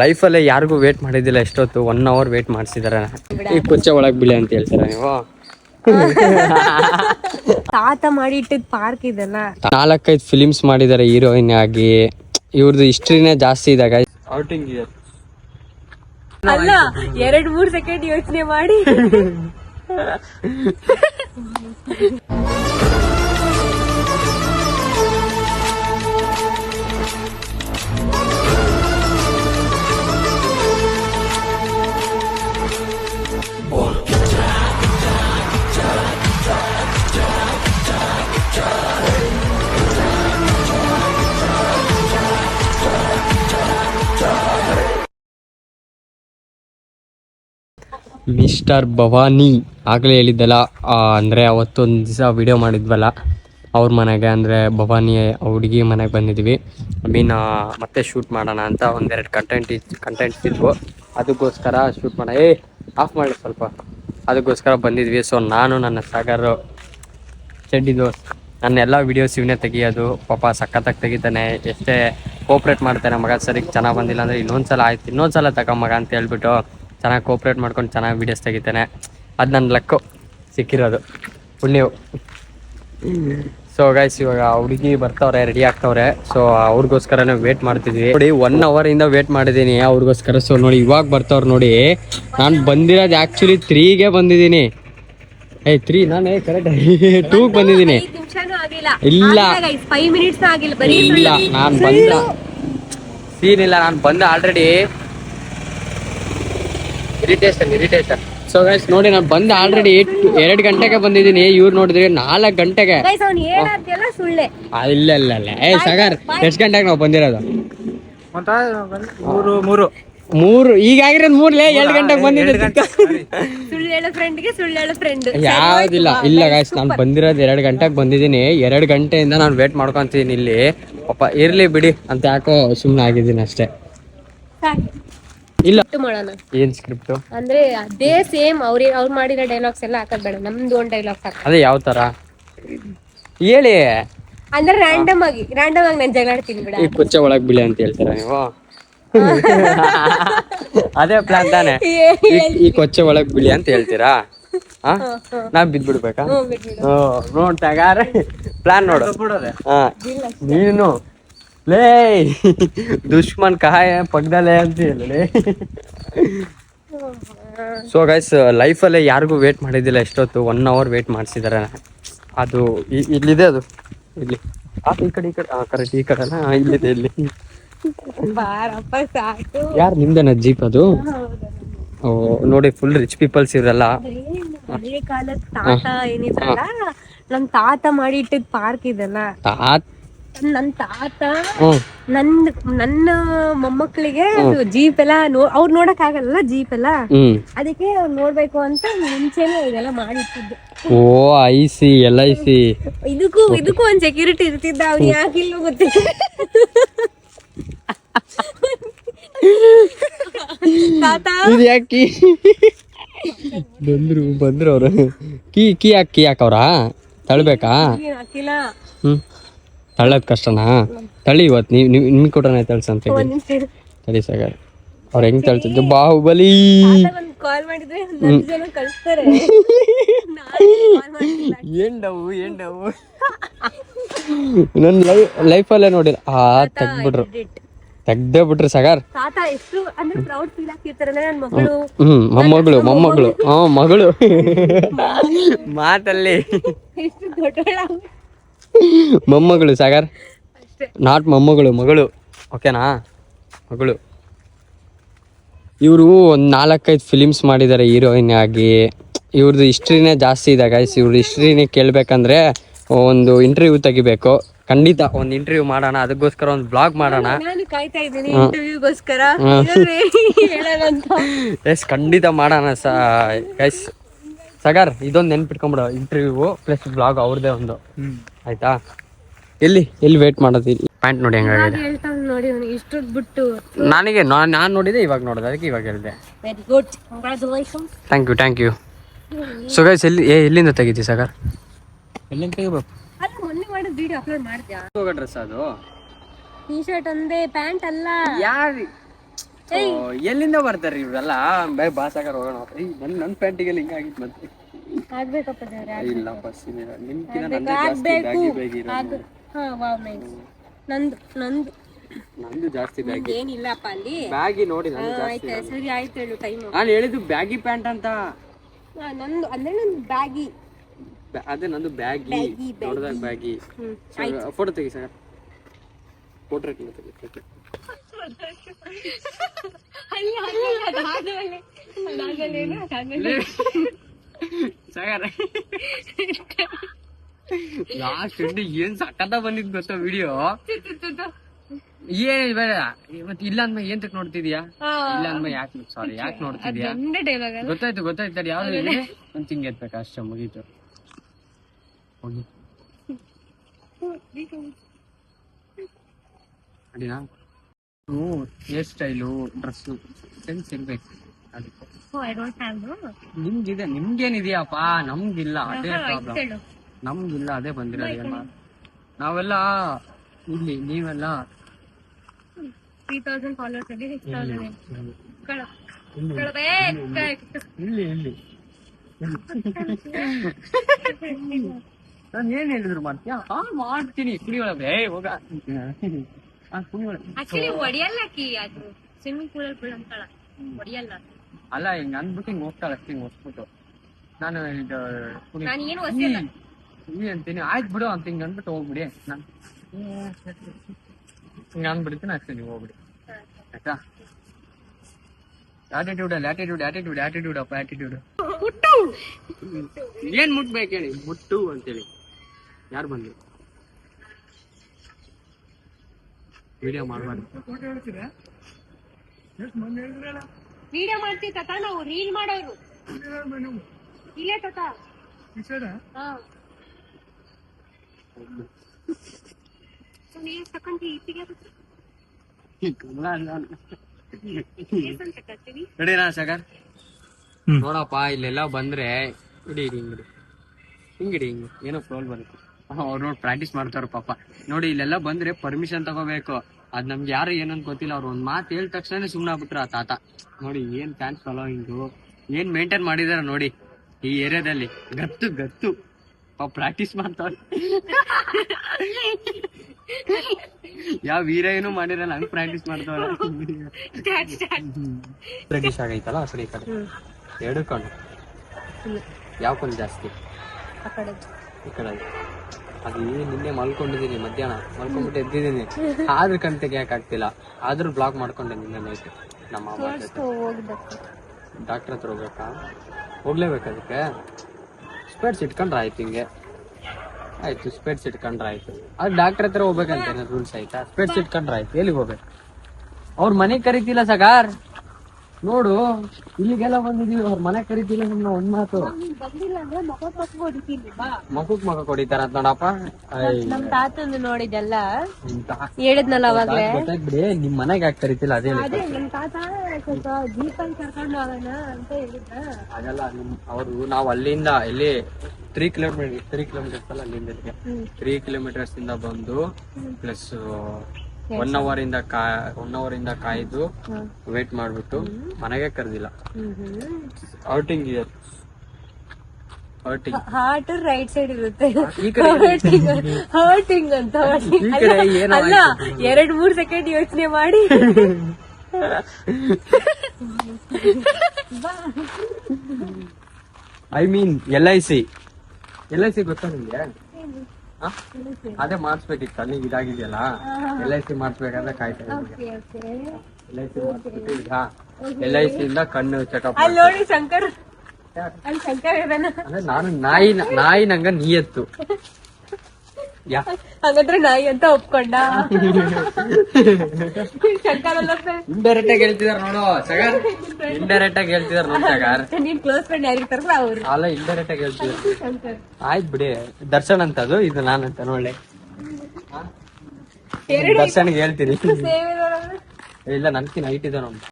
ಲೈಫಲ್ಲೇ ಯಾರಿಗೂ ವೇಟ್ ಮಾಡಿದ್ದಿಲ್ಲ ಎಷ್ಟೊತ್ತು one hour wait ಮಾಡಿಸಿದಾರೆ. ಈ ಕುಚ್ಚ ಒಳಗ್ ಬಿಳಿ ಅಂತ ಹೇಳ್ತೀರಾ ನೀವು? ತಾತ ಮಾಡಿ ಇಟ್ಟಿದ್ ಪಾರ್ಕ್ ಇದೆಲ್ಲ. ನಾಲ್ಕೈದು ಫಿಲಿಮ್ಸ್ ಮಾಡಿದ್ದಾರೆ ಹೀರೋಯಿನ್ ಆಗಿ. ಇವ್ರದ್ದು ಹಿಸ್ಟ್ರಿನೇ ಜಾಸ್ತಿ ಇದೆ guys. ಔಟಿಂಗ್ ಅಲ್ಲ ಎರಡ್ ಮೂರ್ ಸೆಕೆಂಡ್ ಯೋಚನೆ ಮಾಡಿ. ಮಿಸ್ಟರ್ ಭವಾನಿ ಆಗಲೇ ಹೇಳಿದ್ದಲ್ಲ ಅಂದರೆ ಅವತ್ತೊಂದು ದಿವಸ ವಿಡಿಯೋ ಮಾಡಿದ್ವಲ್ಲ, ಅವ್ರ ಮನೆಗೆ, ಅಂದರೆ ಭವಾನಿ ಹುಡುಗಿ ಮನೆಗೆ ಬಂದಿದ್ವಿ. ಐ ಮೀನ್ ಮತ್ತೆ ಶೂಟ್ ಮಾಡೋಣ ಅಂತ ಒಂದೆರಡು ಕಂಟೆಂಟ್ ಕಂಟೆಂಟ್ ಇದ್ವು. ಅದಕ್ಕೋಸ್ಕರ ಶೂಟ್ ಮಾಡ ಏ ಆಫ್ ಮಾಡಿ ಸ್ವಲ್ಪ. ಅದಕ್ಕೋಸ್ಕರ ಬಂದಿದ್ವಿ. ಸೊ ನಾನು, ನನ್ನ ಸಾಗರ್ ಚೆಡ್ಡಿದು ನನ್ನ ಎಲ್ಲ ವೀಡಿಯೋಸ್ ಇವನೇ ತೆಗಿಯೋದು. ಪಾಪ ಸಖತ್ತಾಗಿ ತೆಗಿತಾನೆ. ಎಷ್ಟೇ ಕೋಪ್ರೇಟ್ ಮಾಡ್ತಾನೆ ಮಗ, ಸರಿ, ಚೆನ್ನಾಗಿ ಬಂದಿಲ್ಲ ಅಂದರೆ ಇನ್ನೊಂದ್ಸಲ ಆಯ್ತು, ಇನ್ನೊಂದ್ಸಲ ತಗೋ ಮಗ ಅಂತ ಹೇಳ್ಬಿಟ್ಟು ಚೆನ್ನಾಗಿ ಕೋಪ್ರೇಟ್ ಮಾಡ್ಕೊಂಡು ಚೆನ್ನಾಗಿ ವೀಡಿಯೋಸ್ ತೆಗಿತಾನೆ. ಅದು ನನ್ನ ಲಕ್ಕು. ಸಿಕ್ಕಿರೋದು. ಪುಣ್ಯವು. ಸೊ ಗಾಯ್ಸ್ ಇವಾಗ ಹುಡುಗಿ ಬರ್ತಾವ್ರೆ ರೆಡಿ ಆಗ್ತಾವ್ರೆ. ಸೊ ಅವ್ರಿಗೋಸ್ಕರನೇ ವೇಟ್ ಮಾಡ್ತಿದ್ವಿ. ನೋಡಿ ಒನ್ ಅವರ್ ಇಂದ ವೇಟ್ ಮಾಡಿದ್ದೀನಿ ಅವ್ರಿಗೋಸ್ಕರ. ಸೊ ನೋಡಿ ಇವಾಗ ಬರ್ತಾವ್ರು ನೋಡಿ. ನಾನು ಬಂದಿರೋದು ಆ್ಯಕ್ಚುಲಿ ತ್ರೀಗೆ ಬಂದಿದ್ದೀನಿ. ಏಯ್ ತ್ರೀ ನಾನು? ಕರೆಕ್ಟ್ ಟೂಗೆ ಬಂದಿದ್ದೀನಿ. ಇಲ್ಲ. ಇಲ್ಲ. ನಾನು ಬಂದ ಸೀನ್ ಇಲ್ಲ. ನಾನು ಬಂದ already irritation irritation so guys ನೋಡಿ ನಾನು ಬಂದ ಆಲ್ರೆಡಿ ಎರಡು ಗಂಟೆಗೆ ಬಂದಿದ್ದೀನಿ. ಇವ್ರು ನೋಡಿದ್ರೆ ನಾಲ್ಕು ಗಂಟೆಗೆ. ಗೈಸ್ ಅವ್ನು ಹೇಳೋದೆಲ್ಲ ಸುಳ್ಳೆ. ಇಲ್ಲ ಇಲ್ಲ ಇಲ್ಲ. ಏ ಸಗರ್ ಎಷ್ಟು ಗಂಟೆಗೆ ನಾವು ಬಂದಿರೋದು? ಮೂರು ಮೂರು. ಮೂರು ಈಗ ಆಗಿರೋದು ಮೂರ್ಲೆ? ಎರಡು ಗಂಟೆಗೆ ಬಂದಿದ್ದೆ ಸುಳ್ಳು ಹೇಳೋ ಫ್ರೆಂಡ್ಗೆ ಸುಳ್ಳು ಹೇಳೋ ಫ್ರೆಂಡ್ ಯಾವ್ದಿಲ್ಲ. ಇಲ್ಲ ಗಾಯ್ಸ್ ನಾನು ಬಂದಿರೋದು ಎರಡು ಗಂಟೆಗೆ ಬಂದಿದ್ದೀನಿ. ಎರಡು ಗಂಟೆಯಿಂದ ನಾನು ವೇಟ್ ಮಾಡ್ಕೊಂತೀನಿ ಇಲ್ಲಿ. ಪಪ್ಪ ಇರ್ಲಿ ಬಿಡಿ. ಅಂತ ಯಾಕೋ ಸುಮ್ಮನೆ ಆಗಿದ್ದೀನಿ ಅಷ್ಟೇ. ಇಲ್ಲ. ಮಾಡೋಣ ಏನ್ ಸ್ಕ್ರಿಪ್ಟ್ ಅಂದ್ರೆ ಅದೇ ಸೇಮ್ ಅವ್ರಿ ಅವ್ರು ಮಾಡಿರೋ ಡೈಲಾಗ್ಸ್ ಎಲ್ಲ ಹಾಕೋದ್ ಬೇಡ ನಮ್ದು ಒಂದ್ ಡೈಲಾಗ್ಸ್ ಹಾಕ. ಅದೇ ಯಾವ ತರ? ಹೇಳಿ. ಅಂದ್ರೆ ರ್ಯಾಂಡಮ್ ಆಗಿ ರ್ಯಾಂಡಮ್ ಆಗಿ ನಾನು ಜಗಳಾಡ್ತೀನಿ ಬಿಡ. ಈ ಕುಚ್ಚ ಒಳಗ್ ಬಿಳಿ ಅಂತ ಹೇಳ್ತೀರಾ ನೀವು? ಅದೇ ಪ್ಲಾನ್ ತಾನೆ. ಈ- ಈ ಕೊಚ್ಚೆ ಒಳಗ್ ಬಿಳಿ ಅಂತ ಹೇಳ್ತೀರಾ? ಹಾ? ನಾ ಬಿದ್ಬಿಡ್ಬೇಕಾ? ನೋಡ್ ತಗಾರೆ. ಪ್ಲಾನ್ ನೋಡು. ಹಾ. ನೀನು. ಲೇ ದುಶ್ಮನ್ ಕಹಾಯ ಪಕ್ಕದಲ್ಲೇ ಅಂತ ಹೇಳಿ ಸೊ ಗೈಸ್ ಲೈಫಲ್ಲೇ ಯಾರಿಗೂ ವೇಟ್ ಮಾಡಿದ್ದಿಲ್ಲ ಎಷ್ಟೊತ್ತು ಒನ್ ಅವರ್ ವೇಟ್ ಮಾಡಿಸಿದಾರೆ. ಅದು ಇಲ್ಲಿದೆ ಅದು. ಇಲ್ಲಿ. ಆ, ಈ ಕಡೆ ಈ ಕಡೆ ಕರೆಕ್ಟ್ ಈ ಕಡೆ ಅಲ್ಲ ಆ, ಇಲ್ಲಿದೆ ಇಲ್ಲಿ. ಯಾರು ನಿಮ್ದೇನ ಜೀಪ್ ಅದು? ಓ ನೋಡಿ ಫುಲ್ ರಿಚ್ ಪೀಪಲ್ಸ್ ಇರಲ್ಲ ಹಳೆ ಕಾಲದ ತಾತ ಏನಿದ್ರಲ್ಲ ನಮ್ ತಾತ ಮಾಡಿ ಇಟ್ಟಿದ್ ಪಾರ್ಕ್ ಇದೆಲ್ಲ. ತಾತ್ ನನ್ ತಾತ ನನ್ ನನ್ನ ಮೊಮ್ಮಕ್ಕಳಿಗೆ ಜೀಪ್ ಎಲ್ಲ ಅವ್ರು ನೋಡಕ್ ಆಗಲ್ಲ ಜೀಪ್ ಎಲ್ಲ. ಅದಕ್ಕೆ ಅವ್ರು ನೋಡ್ಬೇಕು ಅಂತ ಮುಂಚೆನೆ ಇದೆಲ್ಲ ಮಾಡಿಟ್ಟಿದ್ದೆ. ಓ I see L I C ಇದಕ್ಕೂ ಇದಕ್ಕೂ ಒಂದ್ ಸೆಕ್ಯೂರಿಟಿ ಇರ್ತಿದ್ದ ಅವ್ನು ಯಾಕಿಲ್ಲ ಗೊತ್ತಿಲ್ಲ ತಾತ. ಇದು ಯಾಕೆ? ಬಂದ್ರು ಬಂದ್ರು ಅವ್ರು. ಕೀ ಕೀ ಹಾಕಿ ಕೀ ಹಾಕವ್ರಾ ತಳ್ಬೇಕಾ? ಹಾಕಿಲ್ಲ. ಹ್ಮ್. ತಳ್ಳೋದ್ ಕಷ್ಟನಾ? ತಳಿ ಇವತ್ತು ನೀವು ನೀವು ನಿಮ್ಗೆ ಕೂಡ ತಳ್ಸಂತ ಅಂತ ತಳಿ ಸಾಗರ್ ಅವ್ರು ಹೆಂಗೆ ತಳ್ತಿದ್ದು ಬಾಹುಬಲಿ! ತಾತ ಒಂದ್ ಕಾಲ್ ಮಾಡಿದ್ರೆ ಜನ ಕಳಿಸ್ತಾರೆ. ನಾನೇ call ಮಾಡ್ತಿಲ್ಲ. ಏನ್ ಡವು ಏನ್ ಡವು ನನ್ನ ಲೈಫ್ ಲೈಫಲ್ಲೇ ನೋಡಿಲ್ಲ. ಆ ತೆಗ್ದ್ಬಿಟ್ರು. ತೆಗ್ದೇ ಬಿಟ್ರು ಸಾಗರ್. ತಾತ ಎಷ್ಟು ಅಂದ್ರೆ ಪ್ರೌಡ್ ಫೀಲ್ ಆಗ್ತಿರ್ತಾರಲ್ಲ ನನ್ ಮಗಳು. ಹ್ಮ್ ಮೊಮ್ಮಗಳು ಮೊಮ್ಮಗಳು. ಹಾ ಮಗಳು. ಮಾತಲ್ಲಿ. ಮೊಮ್ಮಗಳು ಸಾಗರ್. ನಾಟ್ ಮೊಮ್ಮಗಳು ಮಗಳು. ಓಕೆನಾ ಮಗಳು. ಇವರು ಒಂದು ನಾಲ್ಕೈದು ಫಿಲಿಮ್ಸ್ ಮಾಡಿದ್ದಾರೆ ಹೀರೋಯಿನ್ ಆಗಿ. ಇವ್ರದ್ದು ಹಿಸ್ಟ್ರಿನೇ ಜಾಸ್ತಿ ಇದೆ ಗೈಸ್ ಇವ್ರದ್ದು ಹಿಸ್ಟ್ರಿನೇ ಕೇಳಬೇಕಂದ್ರೆ ಒಂದು ಇಂಟರ್ವ್ಯೂ ತೆಗಿಬೇಕು. ಖಂಡಿತ ಒಂದು ಇಂಟರ್ವ್ಯೂ ಮಾಡೋಣ ಅದಕ್ಕೋಸ್ಕರ ಒಂದು ಬ್ಲಾಗ್ ಮಾಡೋಣ. ಎಸ್ ಖಂಡಿತ ಮಾಡೋಣ ಸ ಗೈಸ್ ಸಗರ್ ಇದೊಂದು ನೆನ್ಪಿಟ್ಕೊಂಬಿಡೋ ಇಂಟರ್ವ್ಯೂ ಪ್ಲಸ್ ಬ್ಲಾಗ್ ಅವ್ರದೇ ಒಂದು. ಆಯ್ತಾ? ಎಲ್ಲಿ ಎಲ್ಲಿ ವೇಟ್ ಮಾಡೋದು? ಇಲ್ಲಿ ಪ್ಯಾಂಟ್ ನೋಡಿ ಹೆಂಗಾಗಿದೆ ಹೇಳ್ತಾವ್ ನೋಡಿ ಅವ್ನು ಇಷ್ಟು ಬಿಟ್ಟು. ನನಗೆ ನಾನು ನಾನು ನೋಡಿದೆ ಇವಾಗ ನೋಡಿದೆ ಅದಕ್ಕೆ ಇವಾಗ ಹೇಳಿದೆ. Very good congratulations thank you thank you so guys ಎಲ್ಲಿ ಏ ಎಲ್ಲಿಂದ ತೆಗಿತಿ ಸಗರ್? ಎಲ್ಲಿಂದ ತೆಗಿಬೇಕು? ಅಲ್ಲ ಮೊನ್ನೆ ಮಾಡಿದ ವಿಡಿಯೋ ಅಪ್ಲೋಡ್ ಮಾಡ್ತೀಯಾ? ಹೋಗೋ ಡ್ರೆಸ್ ಅದು. ಟೀ ಶರ್ಟ್ ಒಂದೇ ಪ್ಯಾಂಟ್ ಅಲ್ಲ. ಯಾರು? ಎಲ್ಲಿಂದ ಬರ್ತಾರ್ರಿ ಇವೆಲ್ಲ ಬೈ ಬಾಸಾಗಾರ ಹೋಗೋಣ. ಏಯ್ ನನ್ ನನ್ ಪ್ಯಾಂಟಿಗೆ ಹಿಂಗ ಆಗಿತ್ತು ಮತ್ತೆ. ಆಗ್ಬೇಕಪ್ಪ ದೇವ್ರೆ ಇಲ್ಲ ಬಸ್ ನಿಮ್ಕಿನ ನಂದೇ ಜಾಸ್ತಿ ಬ್ಯಾಗಿ ಬ್ಯಾಗಿ ಆಗ ಹಾ ವಾವ್ ನೈಸ್ ನಂದು ನಂದು. ನಂದು ಜಾಸ್ತಿ ಬ್ಯಾಗಿ. ಏನಿಲ್ಲಪ್ಪ ಅಲ್ಲಿ? ಬ್ಯಾಗಿ ನೋಡಿ ನಂದು ಜಾಸ್ತಿ ಆಯ್ತು ಸರಿ ಆಯ್ತು ಹೇಳು ಟೈಮ್ ನಾನು ಹೇಳಿದ್ದು ಬ್ಯಾಗಿ ಪ್ಯಾಂಟ್ ಅಂತ. ನಂದು ಅಂದ್ರೆ ನಂದು ಬ್ಯಾಗಿ. ಬ್ಯಾ- ಅದೇ ನಂದು ಬ್ಯಾಗಿ. Baggy, baggy. ಫೋಟೋ ತೆಗಿ ಸರ್. ಫೋಟೋ ತೆಗಿ ಲಾಸ್ಟ್ ಏನ್ ಸಕ್ಕತ್ತ ಬಂದಿದ್ ಗೊತ್ತಾ ವಿಡಿಯೋ? ಏನ್ ಬೇಡ. ಇವತ್ ಇಲ್ಲ ಅಂದ್ಮೇಲೆ ಏನ್ ತಕ್ ನೋಡ್ತಿದ್ಯಾ? ಇಲ್ಲ ಯಾಕೆ ಸಾರಿ ಯಾಕೆ ನೋಡ್ತಿದ್ಯಾ? ಗೊತ್ತಾಯ್ತು ಗೊತ್ತಾಯ್ತು ತಡಿ ಯಾವ್ದು ಇದೆ ಒಂದ್ ತಿಂಗ್ ಎತ್ಬೇಕು? ಅಷ್ಟೇ ಮುಗೀತು. ಹೋಗಿ. ಅಡಿನಾ ಹೇರ್ ಸ್ಟೈಲು ಡ್ರೆಸ್ ಸೆನ್ಸ್ ಇರ್ಬೇಕು ಅದಕ್ಕೆ. ಐ ಡೋಂಟ್ ಹ್ಯಾವ್ ನಿಮ್ಗಿದೆ ನಿಮ್ಗೇನಿದೆಯಪ್ಪ? ನಮ್ಗಿಲ್ಲ ಅದೇ ಪ್ರಾಬ್ಲಮ್ ನಮ್ಗಿಲ್ಲ ಅದೇ ಬಂದಿರೋದು ಎಲ್ಲ ನಾವೆಲ್ಲ ಇಲ್ಲಿ ನೀವೆಲ್ಲ ತ್ರೀ ತೌಸಂಡ್ ಫಾಲೋವರ್ಸ್ ಅಲ್ಲಿ ಸಿಕ್ಸ್ ತೌಸಂಡ್ ಇಲ್ಲಿ ಇಲ್ಲಿ. ನಾನು ಏನ್ ಹೇಳಿದ್ರು ಮಾಡ್ತೀಯಾ ಹಾ ಮಾಡ್ತೀನಿ. ಕುಡಿಯೋಳ ಏ ಹೋಗ. ಆಕ್ಚುಲಿ ಹೊಡಿಯಲ್ಲ ಕಿ ಅದು ಸ್ವಿಮ್ಮಿಂಗ್ ಪೂಲ್ ಅಲ್ಲಿ ಬೀಳಂತಾಳ ಅಲ್ಲ ಹಿಂಗ್ ಅಂದ್ಬಿಟ್ಟು ಹಿಂಗ್ ಹೋಗ್ತಾಳೆ ಅಷ್ಟೇ ಹಿಂಗ್ ಹೊಸ್ಬಿಟ್ಟು. ನಾನು ಇದು ಕುಡಿ ನಾನು ಏನು ಹೊಸಿಲ್ಲ ಈ ಅಂತೀನಿ. ಆಯ್ತು ಬಿಡು ಅಂತ ಹಿಂಗ್ ಅಂದ್ಬಿಟ್ಟು ಹೋಗ್ಬಿಡಿ. ನಾನು ಹಿಂಗ್ ಅಂದ್ಬಿಡ್ತೀನಿ ಅಷ್ಟೇ ನೀವು ಹೋಗ್ಬಿಡಿ. ಆಯ್ತಾ? ಆಟಿಟ್ಯೂಡ್ ಅಲ್ಲಿ ಆಟಿಟ್ಯೂಡ್ ಆಟಿಟ್ಯೂಡ್ ಆಟಿಟ್ಯೂಡ್ ಅಪ್ಪ ಆಟಿಟ್ಯೂಡ್ ಏನ್ ಮುಟ್ಬೇಕು ಹೇಳಿ? ಮುಟ್ಟು ಅಂತೇಳಿ. ಯಾರು ಬಂದ್ರು? ವಿಡಿಯೋ ಮಾಡಬಾರ್ದು. ವಿಡಿಯೋ ಮಾಡ್ತೀವಿ ತಾತ ನಾವು ರೀಲ್ ಮಾಡೋರು. ಇಲ್ಲೇ ತಾತ. ಇತ್ತಿಗೆ ಸಾಗರ್ ನೋಡಪ್ಪ ಇಲ್ಲೆಲ್ಲ ಬಂದ್ರೆ ಇಡಿ ಇಡಿ ಹಿಂಗಿಡಿ ಹಿಂಗಿಡಿ ಹಿಂಗ್ ಏನೋ ಫ್ರೋಲ್ ಬರುತ್ತೆ. ಅವ್ರು ನೋಡಿ ಪ್ರಾಕ್ಟೀಸ್ ಮಾಡ್ತಾರ ಪಾಪ. ನೋಡಿ ಇಲ್ಲೆಲ್ಲ ಬಂದ್ರೆ ಪರ್ಮಿಷನ್ ತಗೋಬೇಕು. ಅದ್ ನಮ್ಗೆ ಯಾರು ಏನಂತ ಗೊತ್ತಿಲ್ಲ ಅವ್ರು ಒಂದ್ ಮಾತು ಹೇಳಿದ ತಕ್ಷಣ ಸುಮ್ಮನಾಗ್ಬಿಟ್ರು ಆಗ್ಬಿಟ್ರ ಆ ತಾತ. ನೋಡಿ ಏನ್ ಫ್ಯಾನ್ಸ್ ಫಾಲೋಯಿಂಗ್ ಏನ್ ಮೇಂಟೈನ್ ಮಾಡಿದಾರ ನೋಡಿ ಈ ಏರಿಯಾದಲ್ಲಿ. ಗತ್ತು ಗತ್ತು. ಪಾಪ ಪ್ರಾಕ್ಟೀಸ್ ಮಾಡ್ತಾವ್ರೆ. ಯಾವ ವೀರ ಏನು ಮಾಡಿರಲ್ಲ ಹಂಗ್ ಪ್ರಾಕ್ಟೀಸ್ ಮಾಡ್ತಾವಲ್ಲ ಆಗೈತಲ್ಲ ಆ ಕಡೆ ಈ ಕಡೆ. ಎರಡು ಕಣ್ಣು. ಯಾವ ಕಣ್ಣು ಜಾಸ್ತಿ? ಆ ಕಡೆ. ಈ ಕಡೆ. ಅದು ನಿನ್ನೆ ಮಲ್ಕೊಂಡಿದ್ದೀನಿ ಮಧ್ಯಾಹ್ನ. ಮಲ್ಕೊಂಡ್ಬಿಟ್ಟು ಎದ್ದಿದ್ದೀನಿ. ಆದ್ರೂ ಕಣ್ ತೆಗಿಯಕ್ ಆಗ್ತಿಲ್ಲ ಆದ್ರೂ ಬ್ಲಾಕ್ ಮಾಡ್ಕೊಂಡೆ ನಿನ್ನೆ ನೈಟ್ ನಮ್ಮ ಡಾಕ್ಟರ್ ಹತ್ರ ಹೋಗ್ಬೇಕಾ? ಹೋಗ್ಲೇಬೇಕು ಅದಕ್ಕೆ. ಸ್ಪೇಟ್ಸ್ ಇಟ್ಕೊಂಡ್ರೆ ಆಯ್ತು ಹಿಂಗೆ. ಆಯ್ತು ಸ್ಪೇಟ್ಸ್ ಇಟ್ಕೊಂಡ್ರೆ ಆಯ್ತು. ಅದು ಡಾಕ್ಟರ್ ಹತ್ರ ಹೋಗ್ಬೇಕಂತ ರೂಲ್ಸ್ ಆಯ್ತಾ? ಸ್ಪೇಟ್ಸ್ ಇಟ್ಕೊಂಡ್ರೆ ಆಯ್ತು. ಎಲ್ಲಿಗೆ ಹೋಗ್ಬೇಕು? ಅವ್ರ ಮನೆಗೆ ಕರಿತಿಲ್ಲ ಸಗಾರ್. ನೋಡು ಇಲ್ಲಿಗೆಲ್ಲ ಬಂದಿದೀವಿ ಅವ್ರ ಮನೆ ಕರಿತಿಲ್ಲ ನಮ್ನ ಒಂದ್ ಮಾತು. ಬಂದಿಲ್ಲ ಅಂದ್ರೆ ಹೊಡಿತೀನಿ ಬಾ. ಮಗುಕ್ ಮಗ ಕೊಡಿತಾರ ಅಂತ ನೋಡಪ್ಪ. ನಮ್ ತಾತಂದು ನೋಡಿದೆಲ್ಲ ಹೇಳಿದ್ನಲ್ಲ ಅವಾಗ್ಲೇ. ಬಿಡಿ ನಿಮ್ ಮನೆಗೆ ಯಾಕೆ ಕರಿತಿಲ್ಲ ಅದೇ ನಮ್ ತಾತ ಸ್ವಲ್ಪ ಕರ್ಕೊಂಡು ಹೋಗೋಣ ಅಂತ ಹೇಳಿದ್ದ ಆಗಲ್ಲ ನಿಮ್ ಅವರು ನಾವು ಅಲ್ಲಿಂದ ಇಲ್ಲಿ ತ್ರೀ ಕಿಲೋಮೀಟರ್ ತ್ರೀ ಕಿಲೋಮೀಟರ್ಸ್ ಅಲ್ಲ ಅಲ್ಲಿಂದ ಹ್ಮ್. ತ್ರೀ ಕಿಲೋಮೀಟರ್ಸ್ ಇಂದ ಬಂದು ಪ್ಲಸ್ ಒನ್ ಅವರ್ ಇಂದ ಒನ್ ಅವರ್ ಇಂದ ಕಾಯ್ದು ವೇಟ್ ಮಾಡ್ಬಿಟ್ಟು ಮನೆಗೆ ಕರೆದಿಲ್ಲ. ಔಟಿಂಗ್ ಇದೆ ಔಟಿಂಗ್ ಹಾರ್ಟ್ ರೈಟ್ ಸೈಡ್ ಇರುತ್ತೆ. ಹರ್ಟಿಂಗ್ ಹರ್ಟಿಂಗ್ ಅಂತ ಅಲ್ಲ ಎರಡ್ ಮೂರ್ ಸೆಕೆಂಡ್ ಯೋಚನೆ ಮಾಡಿ. I mean L I C L I C ಗೊತ್ತಾ ನಿಮ್ಗೆ? ಅದೇ ಮಾಡಿಸ್ಬೇಕಿತ್ತು. ಕಣ್ಣಿಗೆ ಇದಾಗಿದೆಯಲ್ಲ? ಎಲ್ ಐ ಸಿ ಮಾಡಿಸ್ಬೇಕಂದ್ರೆ ಕಾಯ್ತಾ. ಎಲ್ ಐ ಸಿ ಮಾಡಿಸ್ಬಿಟ್ಟು ಈಗ ಎಲ್ ಐ ಸಿ ಇಂದ ಕಣ್ಣು ಚೆಕಪ್ ಅಲ್ಲಿ ನೋಡಿ ಶಂಕರ್. ಅಲ್ಲಿ ಶಂಕರ್ ಇದಾನ ನಾನು ನಾಯಿ ನಾಯಿ ನಂಗ ನೀಯತ್ತು. ಹಾಗಾದ್ರೆ ನಾಯಿ ಅಂತ ಒಪ್ಕೊಂಡ. ಶಂಕರ್ ಅಲ್ಲ ಇಂಡೈರೆಕ್ಟ್ ಆಗಿ ಹೇಳ್ತಿದಾರ ನೋಡು ಸಗರ್. ಇಂಡೈರೆಕ್ಟ್ ಆಗಿ ಹೇಳ್ತಿದಾರ ನೋಡು ಸಗರ್. ನೀನ್ ಕ್ಲೋಸ್ ಫ್ರೆಂಡ್ ಯಾರಿಗೆ ತರ್ರ ಅವ್ರು. ಅಲ್ಲ ಇಂಡೈರೆಕ್ಟ್ ಆಗಿ ಹೇಳ್ತಿದಾರ. ಶಂಕರ್. ಆಯ್ತು ಬಿಡಿ ದರ್ಶನ್ ಅಂತ ಅದು ಇದು ನಾನಂತ ನೋಡಿ ಎರಡು ದರ್ಶನ್ಗೆ ಹೇಳ್ತೀನಿ. ಸೇವೆ ಇಲ್ಲ ನನ್ಕಿನ ಹೈಟ್ ಇದೆ ನೋಡಿ